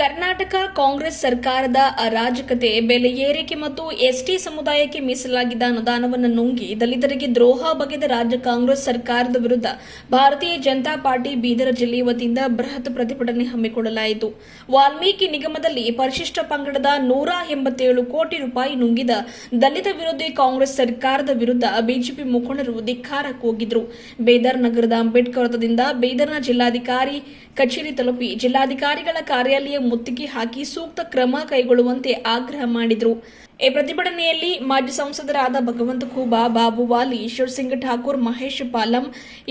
ಕರ್ನಾಟಕ ಕಾಂಗ್ರೆಸ್ ಸರ್ಕಾರದ ಅರಾಜಕತೆ, ಬೆಲೆ ಏರಿಕೆ ಮತ್ತು ಎಸ್ಟಿ ಸಮುದಾಯಕ್ಕೆ ಮೀಸಲಾಗಿದ್ದ ಅನುದಾನವನ್ನು ನುಂಗಿ ದಲಿತರಿಗೆ ದ್ರೋಹ ಬಗೆದ ರಾಜ್ಯ ಕಾಂಗ್ರೆಸ್ ಸರ್ಕಾರದ ವಿರುದ್ಧ ಭಾರತೀಯ ಜನತಾ ಪಾರ್ಟಿ ಬೀದರ್ ಜಿಲ್ಲೆ ವತಿಯಿಂದ ಬೃಹತ್ ಪ್ರತಿಭಟನೆ ಹಮ್ಮಿಕೊಳ್ಳಲಾಯಿತು. ವಾಲ್ಮೀಕಿ ನಿಗಮದಲ್ಲಿ ಪರಿಶಿಷ್ಟ ಪಂಗಡದ ನೂರ ಎಂಬತ್ತೇಳು ಕೋಟಿ ರೂಪಾಯಿ ನುಂಗಿದ ದಲಿತ ವಿರೋಧಿ ಕಾಂಗ್ರೆಸ್ ಸರ್ಕಾರದ ವಿರುದ್ಧ ಬಿಜೆಪಿ ಮುಖಂಡರು ಧಿಕ್ಕಾರ ಕೂಗಿದ್ರು ಬೇದರ್ ನಗರದ ಅಂಬೇಡ್ಕರ್ ವೃತ್ತದಿಂದ ಬೇದರ್ನ ಜಿಲ್ಲಾಧಿಕಾರಿ ಕಚೇರಿ ತಲುಪಿ ಜಿಲ್ಲಾಧಿಕಾರಿಗಳ ಕಾರ್ಯಾಲಯ ಮುತ್ತಿಗೆ ಹಾಕಿ ಸೂಕ್ತ ಕ್ರಮ ಕೈಗೊಳ್ಳುವಂತೆ ಆಗ್ರಹ ಮಾಡಿದರು. ಈ ಪ್ರತಿಭಟನೆಯಲ್ಲಿ ಮಾಜಿ ಸಂಸದರಾದ ಭಗವಂತ ಖೂಬಾ, ಬಾಬು ವಾಲಿ, ಈಶ್ವರ್ ಸಿಂಗ್ ಠಾಕೂರ್, ಮಹೇಶ್ ಪಾಲಂ,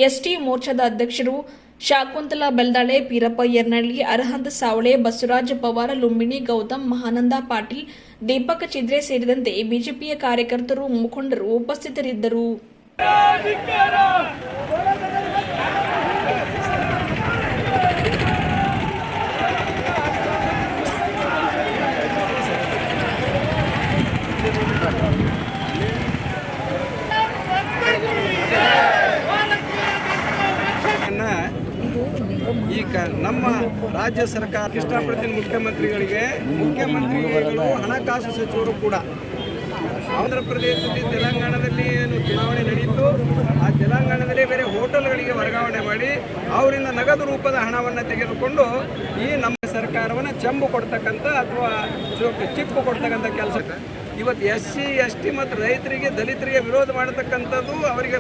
ಎಸ್ಟಿ ಮೋರ್ಚಾದ ಅಧ್ಯಕ್ಷರು ಶಾಕುಂತಲಾ ಬೆಲ್ದಾಳೆ, ಪೀರಪ್ಪ ಯರ್ನಳ್ಳಿ ಅರಹಂತ ಸಾವಳೆ, ಬಸವರಾಜ ಪವಾರ, ಲುಂಬಿಣಿ ಗೌತಮ್, ಮಹಾನಂದ ಪಾಟೀಲ್, ದೀಪಕ್ ಚಿದ್ರೆ ಸೇರಿದಂತೆ ಬಿಜೆಪಿಯ ಕಾರ್ಯಕರ್ತರು ಮುಖಂಡರು ಉಪಸ್ಥಿತರಿದ್ದರು ಅನ್ನ ಈ ಕ ನಮ್ಮ ರಾಜ್ಯ ಸರ್ಕಾರ ಇಷ್ಟಪಡ್ತೀನಿ ಮುಖ್ಯಮಂತ್ರಿಗಳಿಗೆ. ಮುಖ್ಯಮಂತ್ರಿಗಳು ಹಣಕಾಸು ಸಚಿವರು ಕೂಡ. ಆಂಧ್ರ ಪ್ರದೇಶದಲ್ಲಿ ತೆಲಂಗಾಣದಲ್ಲಿ ಏನು ಚುನಾವಣೆ ನಡೆಯಿತು ಆ ತೆಲಂಗಾಣದಲ್ಲಿ ಬೇರೆ ಹೋಟೆಲ್ಗಳಿಗೆ ವರ್ಗಾವಣೆ ಮಾಡಿ, ಅವರಿಂದ ನಗದು ರೂಪದ ಹಣವನ್ನು ತೆಗೆದುಕೊಂಡು ಈ ನಮ್ಮ ಸರ್ಕಾರವನ್ನು ಚೆಂಬು ಕೊಡ್ತಕ್ಕಂಥ ಅಥವಾ ಚಿಪ್ಪು ಕೊಡ್ತಕ್ಕಂಥ ಕೆಲಸ. ಇವತ್ತು ಎಸ್ ಸಿ ಎಸ್ ಟಿ ಮತ್ತು ರೈತರಿಗೆ, ದಲಿತರಿಗೆ ವಿರೋಧ ಮಾಡತಕ್ಕಂಥದ್ದು ಅವರಿಗೆ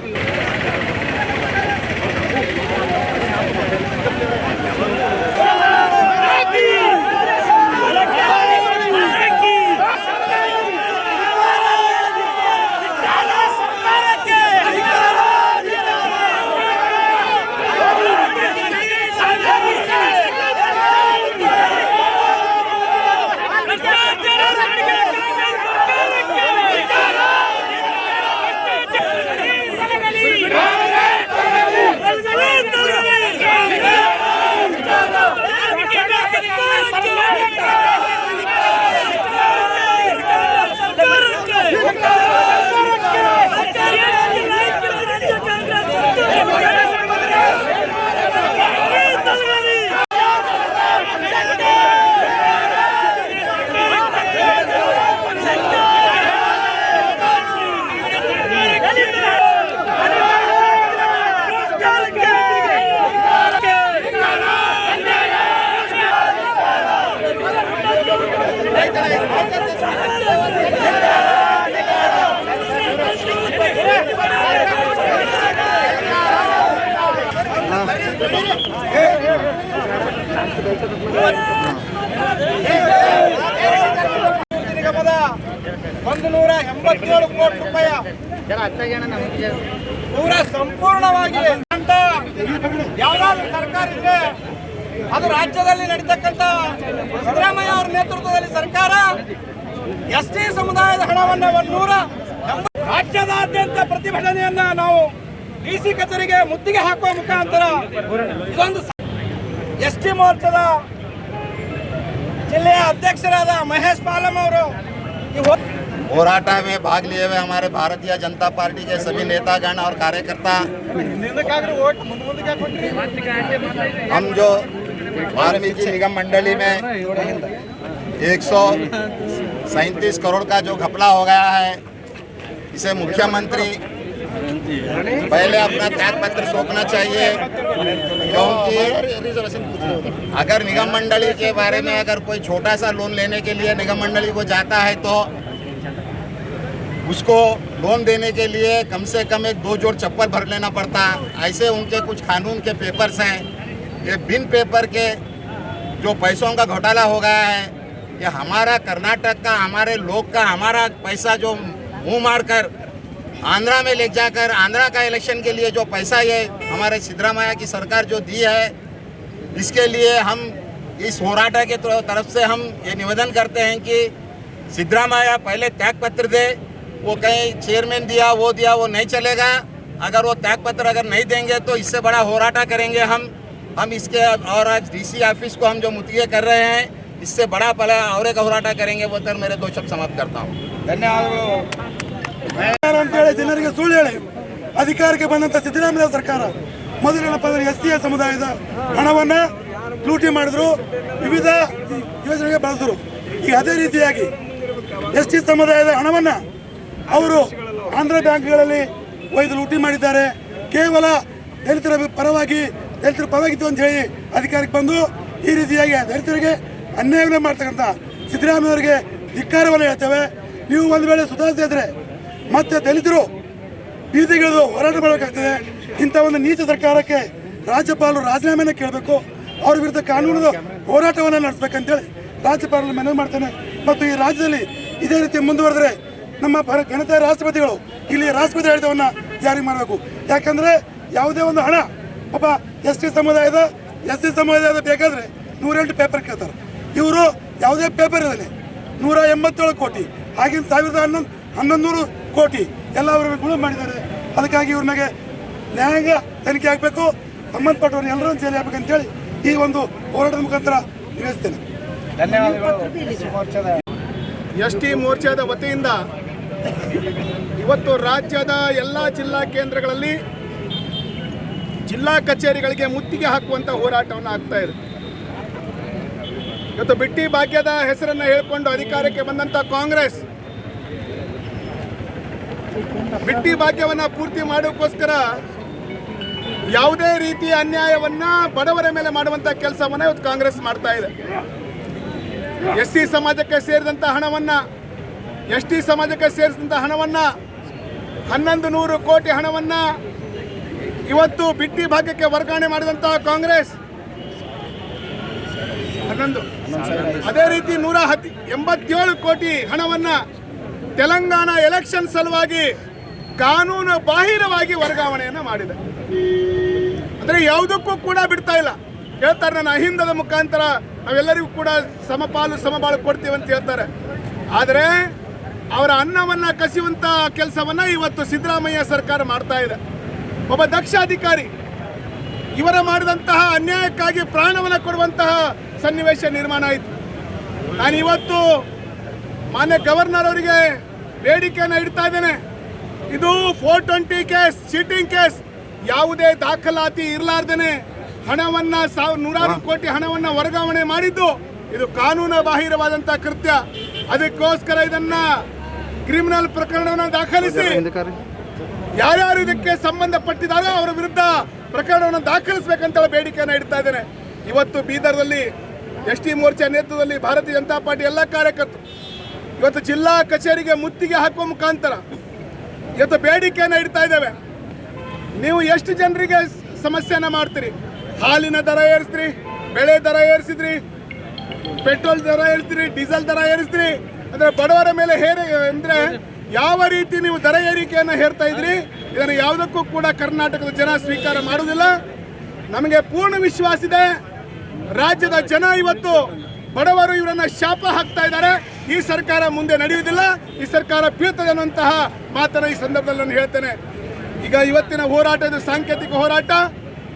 ನಿಗಮದ ಒಂದು ನೂರ ಎಂಬತ್ತೇಳು ಕೋಟಿ ರೂಪಾಯಿ. ಪೂರ ಸಂಪೂರ್ಣವಾಗಿ ಅಂತ ಯಾವ್ದಾದ್ರು ಸರ್ಕಾರ ಇದ್ರೆ ಅದು ರಾಜ್ಯದಲ್ಲಿ ನಡೀತಕ್ಕಂಥ ಸಿದ್ದರಾಮಯ್ಯ ಅವರ ನೇತೃತ್ವದಲ್ಲಿ ಸರ್ಕಾರ ಎಸ್ ಟಿ ಸಮುದಾಯದ ಹಣವನ್ನ ಒಂದು ನೂರ ಎಂಬತ್ತು- ರಾಜ್ಯದಾದ್ಯಂತ ಪ್ರತಿಭಟನೆಯನ್ನ ನಾವು ಡಿ ಸಿ ಕಚೇರಿಗೆ ಮುತ್ತಿಗೆ ಹಾಕುವ ಮುಖಾಂತರ ಇದೊಂದು ಎಸ್ ಟಿ ಮೋರ್ಚಾದ ಜಿಲ್ಲೆಯ ಅಧ್ಯಕ್ಷರಾದ ಮಹೇಶ್ ಪಾಲಂ ಅವರು ಇವತ್ತು होराटा में भाग लिए हुए हमारे भारतीय जनता पार्टी के सभी नेतागण और कार्यकर्ता हम जो वाल्मीकि निगम मंडली में एक सौ सैंतीस करोड़ का जो घपला हो गया है, इसे मुख्यमंत्री पहले अपना त्याग पत्र सौंपना चाहिए, क्योंकि अगर निगम मंडली के बारे में अगर कोई छोटा सा लोन लेने के लिए निगम मंडली को जाता है तो उसको लोन देने के लिए कम से कम एक दो जोड़ चप्पल भर लेना पड़ता। ऐसे उनके कुछ कानून के पेपर्स हैं। ये बिन पेपर के जो पैसों का घोटाला हो गया है, ये हमारा कर्नाटक का, हमारे लोग का, हमारा पैसा जो मुँह मार कर आंध्रा में ले जाकर, आंध्रा का इलेक्शन के लिए जो पैसा ये हमारे सिद्धरामैया की सरकार जो दी है, इसके लिए हम इस होराटा के तरफ़ से हम ये निवेदन करते हैं कि सिद्धरामैया पहले त्याग पत्र दे, वो कहीं चेयरमैन दिया, वो दिया, वो नहीं चलेगा। अगर वो त्याग पत्र अगर नहीं देंगे तो इससे बड़ा होराटा करेंगे हम। हम इसके और आज डीसी ऑफिस को हम जो मुतये कर रहे हैं इससे बड़ा पला और एक होराटा करेंगे वो तर मेरे दो शब्द समाप्त करता हूँ ಧನ್ಯವಾದಗಳು ಅಂತೇಳಿ ಜನರಿಗೆ ಸುಳ್ಳು ಹೇಳಿ ಅಧಿಕಾರಕ್ಕೆ ಬಂದಂತ ಸಿದ್ದರಾಮಯ್ಯ ಸರ್ಕಾರ ಮೊದಲೇನಪ್ಪ ಅಂದ್ರೆ ಎಸ್ ಸಿ ಸಮುದಾಯದ ಹಣವನ್ನ ಲೂಟಿ ಮಾಡಿದ್ರು ವಿವಿಧ ಯೋಜನೆಗೆ ಬಳಸಿದ್ರು ಈಗ ಅದೇ ರೀತಿಯಾಗಿ ಎಸ್ ಟಿ ಸಮುದಾಯದ ಹಣವನ್ನು ಅವರು ಆಂಧ್ರ ಬ್ಯಾಂಕ್ಗಳಲ್ಲಿ ಒಯ್ದು ಲೂಟಿ ಮಾಡಿದ್ದಾರೆ ಕೇವಲ ದಲಿತರ ಪರವಾಗಿ ದಲಿತರ ಪರವಾಗಿತ್ತು ಅಂತ ಹೇಳಿ ಅಧಿಕಾರಕ್ಕೆ ಬಂದು ಈ ರೀತಿಯಾಗಿ ದಲಿತರಿಗೆ ಅನ್ಯಾಯವನ್ನು ಮಾಡ್ತಕ್ಕಂಥ ಸಿದ್ದರಾಮಯ್ಯವರಿಗೆ ಧಿಕ್ಕಾರವನ್ನು ಹೇಳ್ತೇವೆ. ನೀವು ಒಂದು ವೇಳೆ ಸುಧಾರಿಸದೇ ಇದ್ರೆ ಮತ್ತೆ ದಲಿತರು ಬೀದಿಗಿಳಿದು ಹೋರಾಟ ಮಾಡಬೇಕಾಗ್ತದೆ. ಇಂಥ ಒಂದು ನೀಚ ಸರ್ಕಾರಕ್ಕೆ ರಾಜ್ಯಪಾಲರು ರಾಜೀನಾಮೆನ ಕೇಳಬೇಕು. ಅವ್ರ ವಿರುದ್ಧ ಕಾನೂನು ಹೋರಾಟವನ್ನು ನಡೆಸಬೇಕಂತೇಳಿ ರಾಜ್ಯಪಾಲರು ಮನವಿ ಮಾಡ್ತೇನೆ. ಮತ್ತು ಈ ರಾಜ್ಯದಲ್ಲಿ ಇದೇ ರೀತಿ ಮುಂದುವರೆದ್ರೆ ನಮ್ಮ ಗಣತ ರಾಷ್ಟ್ರಪತಿಗಳು ಇಲ್ಲಿ ರಾಷ್ಟ್ರಪತಿ ಆಡಳಿತವನ್ನು ಜಾರಿ ಮಾಡಬೇಕು. ಯಾಕಂದರೆ ಯಾವುದೇ ಒಂದು ಹಣ ಒಬ್ಬ ಎಸ್ ಟಿ ಸಮುದಾಯದ ಎಸ್ ಟಿ ಸಮುದಾಯದ ಬೇಕಾದ್ರೆ ನೂರೆಂಟು ಪೇಪರ್ ಕೇಳ್ತಾರೆ. ಇವರು ಯಾವುದೇ ಪೇಪರ್ ಇರಲಿ ನೂರ ಎಂಬತ್ತೇಳು ಕೋಟಿ ಆಗಿನ ಸಾವಿರದ ಹನ್ನೊಂದು ಹನ್ನೊಂದು ನೂರು ಕೋಟಿ ಎಲ್ಲ ಅವರು ಗುಳು ಮಾಡಿದ್ದಾರೆ. ಅದಕ್ಕಾಗಿ ಇವ್ರ ಮೇಲೆ ನ್ಯಾಯಾಂಗ ತನಿಖೆ ಆಗಬೇಕು ಸಂಬಂಧಪಟ್ಟವ್ರನ್ನ ಎಲ್ಲರೂ ಜೈಲು ಹೇಳಿ ಈ ಒಂದು ಹೋರಾಟದ ಮುಖಾಂತರ ನಿವೇದಿಸ್ತೇನೆ ಎಸ್ ಟಿ ಮೋರ್ಚಾದ ವತಿಯಿಂದ ಇವತ್ತು ರಾಜ್ಯದ ಎಲ್ಲ ಜಿಲ್ಲಾ ಕೇಂದ್ರಗಳಲ್ಲಿ ಜಿಲ್ಲಾ ಕಚೇರಿಗಳಿಗೆ ಮುತ್ತಿಗೆ ಹಾಕುವಂತ ಹೋರಾಟವನ್ನು ಆಗ್ತಾ ಇದೆ. ಇವತ್ತು ಬಿಟ್ಟಿ ಭಾಗ್ಯದ ಹೆಸರನ್ನು ಹೇಳ್ಕೊಂಡು ಅಧಿಕಾರಕ್ಕೆ ಬಂದಂತ ಕಾಂಗ್ರೆಸ್. ಬಿಟ್ಟಿ ಭಾಗ್ಯವನ್ನ ಪೂರ್ತಿ ಮಾಡೋಕ್ಕೋಸ್ಕರ ಯಾವುದೇ ರೀತಿಯ ಅನ್ಯಾಯವನ್ನ ಬಡವರ ಮೇಲೆ ಮಾಡುವಂತ ಕೆಲಸವನ್ನ ಇವತ್ತು ಕಾಂಗ್ರೆಸ್ ಮಾಡ್ತಾ ಇದೆ. ಎಸ್ ಸಿ ಸಮಾಜಕ್ಕೆ ಸೇರಿದಂಥ ಹಣವನ್ನ, ಎಸ್ ಟಿ ಸಮಾಜಕ್ಕೆ ಸೇರಿಸಿದಂಥ ಹಣವನ್ನ, ಹನ್ನೊಂದು ನೂರು ಕೋಟಿ ಹಣವನ್ನ ಇವತ್ತು ಬಿಟ್ಟಿ ಭಾಗ್ಯಕ್ಕೆ ವರ್ಗಾವಣೆ ಮಾಡಿದಂತಹ ಕಾಂಗ್ರೆಸ್. ಹನ್ನೊಂದು. ಅದೇ ರೀತಿ ನೂರ ಹತ್ ಎಂಬತ್ತೇಳು ಕೋಟಿ ಹಣವನ್ನ ತೆಲಂಗಾಣ ಎಲೆಕ್ಷನ್ ಸಲುವಾಗಿ ಕಾನೂನು ಬಾಹಿರವಾಗಿ ವರ್ಗಾವಣೆಯನ್ನು ಮಾಡಿದೆ. ಅಂದ್ರೆ ಯಾವುದಕ್ಕೂ ಕೂಡ ಬಿಡ್ತಾ ಇಲ್ಲ. ಹೇಳ್ತಾರೆ ನನ್ನ ಅಹಿಂದದ ಮುಖಾಂತರ ನಾವೆಲ್ಲರಿಗೂ ಕೂಡ ಸಮಪಾಲು ಸಮಬಾಳು ಕೊಡ್ತೀವಿ ಅಂತ ಹೇಳ್ತಾರೆ. ಆದರೆ ಅವರ ಅನ್ನವನ್ನ ಕಸಿಯುವಂತ ಕೆಲಸವನ್ನ ಇವತ್ತು ಸಿದ್ದರಾಮಯ್ಯ ಸರ್ಕಾರ ಮಾಡ್ತಾ ಇದೆ. ಒಬ್ಬ ದಕ್ಷ ಅಧಿಕಾರಿ ಇವರ ಮಾಡಿದಂತಹ ಅನ್ಯಾಯಕ್ಕಾಗಿ ಪ್ರಾಣವನ್ನು ಕೊಡುವಂತಹ ಸನ್ನಿವೇಶ ನಿರ್ಮಾಣ ಆಯಿತು. ನಾನು ಇವತ್ತು ಮಾನ್ಯ ಗವರ್ನರ್ ಅವರಿಗೆ ಬೇಡಿಕೆಯನ್ನು ಇಡ್ತಾ ಇದ್ದೇನೆ. ಇದು four twenty case cheating case. ಯಾವುದೇ ದಾಖಲಾತಿ ಇರಲಾರ್ದೇನೆ ಹಣವನ್ನ ಸಾವಿರ ನೂರಾರು ಕೋಟಿ ಹಣವನ್ನ ವರ್ಗಾವಣೆ ಮಾಡಿದ್ದು ಇದು ಕಾನೂನು ಬಾಹಿರವಾದಂತಹ ಕೃತ್ಯ. ಅದಕ್ಕೋಸ್ಕರ ಇದನ್ನ ಕ್ರಿಮಿನಲ್ ಪ್ರಕರಣವನ್ನು ದಾಖಲಿಸಿ ಯಾರ್ಯಾರು ಇದಕ್ಕೆ ಸಂಬಂಧಪಟ್ಟಿದ್ದಾರೋ ಅವರ ವಿರುದ್ಧ ಪ್ರಕರಣವನ್ನು ದಾಖಲಿಸಬೇಕಂತ ಬೇಡಿಕೆಯನ್ನು ಇಡ್ತಾ ಇದ್ದೇನೆ. ಇವತ್ತು ಬೀದರ್ದಲ್ಲಿ ಎಸ್ ಟಿ ಮೋರ್ಚಾ ನೇತೃತ್ವದಲ್ಲಿ ಭಾರತೀಯ ಜನತಾ ಪಾರ್ಟಿ ಎಲ್ಲ ಕಾರ್ಯಕರ್ತರು ಇವತ್ತು ಜಿಲ್ಲಾ ಕಚೇರಿಗೆ ಮುತ್ತಿಗೆ ಹಾಕುವ ಮುಖಾಂತರ ಇವತ್ತು ಬೇಡಿಕೆಯನ್ನು ಇಡ್ತಾ ಇದ್ದೇವೆ. ನೀವು ಎಷ್ಟು ಜನರಿಗೆ ಸಮಸ್ಯೆಯನ್ನು ಮಾಡ್ತೀರಿ? ಹಾಲಿನ ದರ ಏರಿಸ್ತೀರಿ, ಬೆಳೆ ದರ ಏರಿಸಿದ್ರಿ, ಪೆಟ್ರೋಲ್ ದರ ಏರಿಸ್ತೀರಿ, ಡೀಸೆಲ್ ದರ ಏರಿಸ್ತೀರಿ, ಅಂದರೆ ಬಡವರ ಮೇಲೆ ಹೇರಿ ಅಂದ್ರೆ ಯಾವ ರೀತಿ ನೀವು ದರ ಏರಿಕೆಯನ್ನು ಹೇರ್ತಾ ಇದ್ರಿ, ಇದನ್ನು ಯಾವುದಕ್ಕೂ ಕೂಡ ಕರ್ನಾಟಕದ ಜನ ಸ್ವೀಕಾರ ಮಾಡುವುದಿಲ್ಲ. ನಮಗೆ ಪೂರ್ಣ ವಿಶ್ವಾಸ ಇದೆ. ರಾಜ್ಯದ ಜನ ಇವತ್ತು ಬಡವರು ಇವರನ್ನ ಶಾಪ ಹಾಕ್ತಾ ಇದ್ದಾರೆ. ಈ ಸರ್ಕಾರ ಮುಂದೆ ನಡೆಯುವುದಿಲ್ಲ. ಈ ಸರ್ಕಾರ ಬೀಳ್ತದೆ ಅನ್ನುವಂತಹ ಮಾತನ್ನು ಈ ಸಂದರ್ಭದಲ್ಲಿ ನಾನು ಹೇಳ್ತೇನೆ. ಈಗ ಇವತ್ತಿನ ಹೋರಾಟ ಇದು ಸಾಂಕೇತಿಕ ಹೋರಾಟ,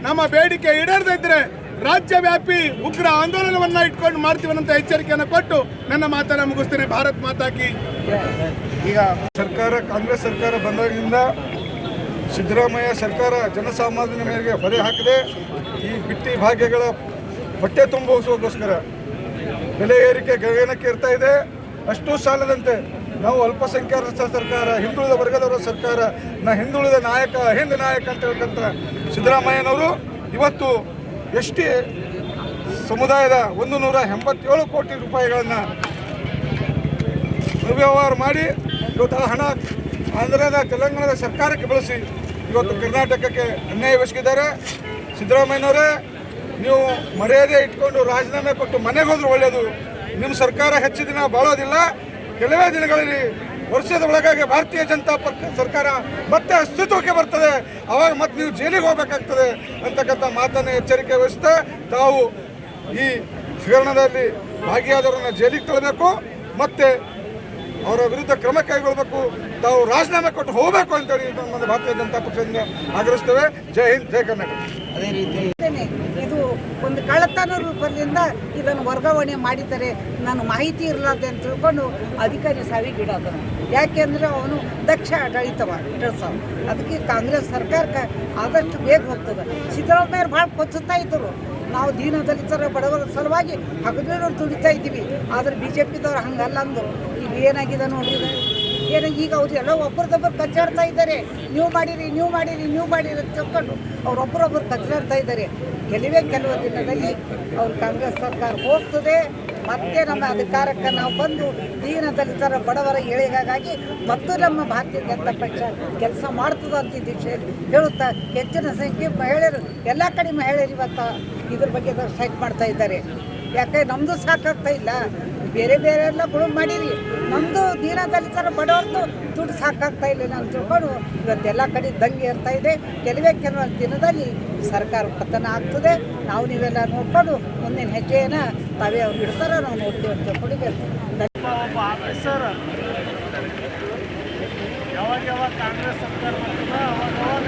ನಮ್ಮ ಬೇಡಿಕೆ ಈಡೇರದೇ ಇದ್ರೆ ರಾಜ್ಯ ವ್ಯಾಪಿ ಉಗ್ರ ಆಂದೋಲನವನ್ನ ಇಟ್ಕೊಂಡು ಮಾಡ್ತೀವನ್ನಂತ ಎಚ್ಚರಿಕೆಯನ್ನು ಕೊಟ್ಟು ನನ್ನ ಮಾತನ್ನ ಮುಗಿಸ್ತೇನೆ. ಭಾರತ್ ಮಾತಾಕಿ ಈಗ ಸರ್ಕಾರ, ಕಾಂಗ್ರೆಸ್ ಸರ್ಕಾರ ಬಂದಾಗಿಂದ ಸಿದ್ದರಾಮಯ್ಯ ಸರ್ಕಾರ ಜನಸಾಮಾನ್ಯನ ಮೇಲೆ ಹೊರೆ ಹಾಕದೆ. ಈ ಬಿಟ್ಟಿ ಭಾಗ್ಯಗಳ ಹೊಟ್ಟೆ ತುಂಬಿಸೋದಕ್ಕೋಸ್ಕರ ಬೆಲೆ ಏರಿಕೆ ಗಗನಕ್ಕೆ ಇರ್ತಾ ಇದೆ. ಅಷ್ಟು ಸಾಲದಂತೆ ನಾವು ಅಲ್ಪಸಂಖ್ಯಾತ ಸರ್ಕಾರ, ಹಿಂದುಳಿದ ವರ್ಗದವರ ಸರ್ಕಾರ, ನಾ ಹಿಂದುಳಿದ ನಾಯಕ ಹಿಂದ್ ನಾಯಕ ಅಂತ ಹೇಳ್ಕಂತ ಸಿದ್ದರಾಮಯ್ಯನವರು ಇವತ್ತು ಎಷ್ಟೇ ಸಮುದಾಯದ ಒಂದು ನೂರ ಎಂಬತ್ತೇಳು ಕೋಟಿ ರೂಪಾಯಿಗಳನ್ನು ಅವ್ಯವಹಾರ ಮಾಡಿ ಇವತ್ತು ಹಣ ಆಂಧ್ರದ ತೆಲಂಗಾಣದ ಸರ್ಕಾರಕ್ಕೆ ಬಳಸಿ ಇವತ್ತು ಕರ್ನಾಟಕಕ್ಕೆ ಅನ್ಯಾಯವೆಸಗಿದ್ದಾರೆ ಸಿದ್ದರಾಮಯ್ಯನವರೇ, ನೀವು ಮರ್ಯಾದೆ ಇಟ್ಕೊಂಡು ರಾಜೀನಾಮೆ ಕೊಟ್ಟು ಮನೆಗೆ ಹೋದ್ರೆ ಒಳ್ಳೆಯದು ನಿಮ್ಮ ಸರ್ಕಾರ ಹೆಚ್ಚು ದಿನ ಬಾಳೋದಿಲ್ಲ. ಕೆಲವೇ ದಿನಗಳಲ್ಲಿ ವರ್ಷದ ಒಳಗಾಗಿ ಭಾರತೀಯ ಜನತಾ ಪಕ್ಷ ಸರ್ಕಾರ ಮತ್ತೆ ಅಸ್ತಿತ್ವಕ್ಕೆ ಬರ್ತದೆ. ಅವಾಗ ಮತ್ತೆ ನೀವು ಜೈಲಿಗೆ ಹೋಗಬೇಕಾಗ್ತದೆ ಅಂತಕ್ಕಂಥ ಮಾತನ್ನು ಎಚ್ಚರಿಕೆ ವಹಿಸ್ತಾ ತಾವು ಈ ಹಗರಣದಲ್ಲಿ ಭಾಗಿಯಾದವರನ್ನ ಜೈಲಿಗೆ ತಳ್ಳಬೇಕು, ಮತ್ತೆ ಅವರ ವಿರುದ್ಧ ಕ್ರಮ ಕೈಗೊಳ್ಳಬೇಕು, ತಾವು ರಾಜೀನಾಮೆ ಕೊಟ್ಟು ಹೋಗಬೇಕು ಅಂತೇಳಿ ಭಾರತೀಯ ಜನತಾ ಪಕ್ಷದಿಂದ ಆಗ್ರಹಿಸ್ತೇವೆ. ಜೈ ಹಿಂದ್, ಜೈ ಕರ್ನಾಟಕ. ಇದ್ದೇನೆ. ಇದು ಒಂದು ಕಳ್ಳತನ ರೂಪದಿಂದ ಇದನ್ನು ವರ್ಗಾವಣೆ ಮಾಡಿದ್ದಾರೆ ನಾನು ಮಾಹಿತಿ ಇರಲಾರ್ದೆ ಅಂತ ತಿಳ್ಕೊಂಡು ಅಧಿಕಾರಿ ಸಾವಿಗೀಡಾದನು ಯಾಕೆಂದರೆ ಅವನು ದಕ್ಷ ಆಡಳಿತವ ಕೆಲಸ ಅದಕ್ಕೆ ಕಾಂಗ್ರೆಸ್ ಸರ್ಕಾರಕ್ಕೆ ಆದಷ್ಟು ಬೇಗ ಹೋಗ್ತದೆ. ಸಿದ್ದರಾಮಯ್ಯ ಭಾಳ ಕೊಚ್ಚುತ್ತಾ ಇದ್ದರು. ನಾವು ದೀನ ದಲಿತರ ಬಡವರ ಸಲುವಾಗಿ ಹಗಲಿರುಳು ದುಡಿತಾ ಇದ್ದೀವಿ. ಆದರೆ ಬಿ ಜೆ ಪಿದವ್ರು ಹಂಗಲ್ಲ ಅಂದರು. ಈಗ ಏನಾಗಿದೆ ನೋಡ್ರಿ ಏನು ಈಗ ಅವ್ರು ಎಲ್ಲ ಒಬ್ಬರದೊಬ್ಬರು ಕಚ್ಚಾಡ್ತಾ ಇದ್ದಾರೆ. ನೀವು ಮಾಡಿರಿ ನೀವು ಮಾಡಿರಿ ನೀವು ಮಾಡಿರಿ ಅಂತ ತಿಳ್ಕೊಂಡು ಅವರೊಬ್ಬರೊಬ್ಬರು ಕಚ್ಚಾಡ್ತಾ ಇದ್ದಾರೆ. ಕೆಲವೇ ಕೆಲವು ದಿನದಲ್ಲಿ ಅವ್ರು ಕಾಂಗ್ರೆಸ್ ಸರ್ಕಾರ ಹೋಗ್ತದೆ. ಮತ್ತೆ ನಮ್ಮ ಅಧಿಕಾರಕ್ಕೆ ನಾವು ಬಂದು ದೀನ ದಲಿತರ ಬಡವರ ಏಳಿಗೆಗಾಗಿ ಮತ್ತು ನಮ್ಮ ಭಾರತೀಯ ಜನತಾ ಪಕ್ಷ ಕೆಲಸ ಮಾಡ್ತದ ಅಂತ ದೀಕ್ಷೆ ಹೇಳುತ್ತಾ ಹೆಚ್ಚಿನ ಸಂಖ್ಯೆ ಮಹಿಳೆಯರು, ಎಲ್ಲ ಕಡೆ ಮಹಿಳೆಯರು ಇವತ್ತು ಇದ್ರ ಬಗ್ಗೆ ಸೈಟ್ ಮಾಡ್ತಾ ಇದ್ದಾರೆ. ಯಾಕೆ ನಮ್ಮದು ಸಾಕಾಗ್ತಾ ಇಲ್ಲ. ಬೇರೆ ಬೇರೆ ಎಲ್ಲ ಗುಣ ಮಾಡಿರಿ. ನಮ್ಮದು ದೀನ ದಲಿತರ ಬಡವ್ರದ್ದು ದುಡ್ಡು ಸಾಕಾಗ್ತಾ ಇಲ್ಲ ನಾನು ತಿಳ್ಕೊಂಡು ಇವತ್ತೆಲ್ಲ ಕಡೆ ದಂಗೆ ಇರ್ತಾ ಇದೆ. ಕೆಲವೇ ಕೆಲವೊಂದು ದಿನದಲ್ಲಿ ಸರ್ಕಾರ ಪತನ ಆಗ್ತದೆ. ನಾವು ನೀವೆಲ್ಲ ನೋಡ್ಕೊಂಡು ಮುಂದಿನ ಹೆಜ್ಜೆಯನ್ನು ತಾವೇ ಅವ್ರು ಬಿಡ್ತಾರೆ ನಾವು ನೋಡ್ತೀವಿ ಅಂತ ಕೊಡಬೇಕು ಕಾಂಗ್ರೆಸ್ ಸರ್ಕಾರ ಅವಾಗ.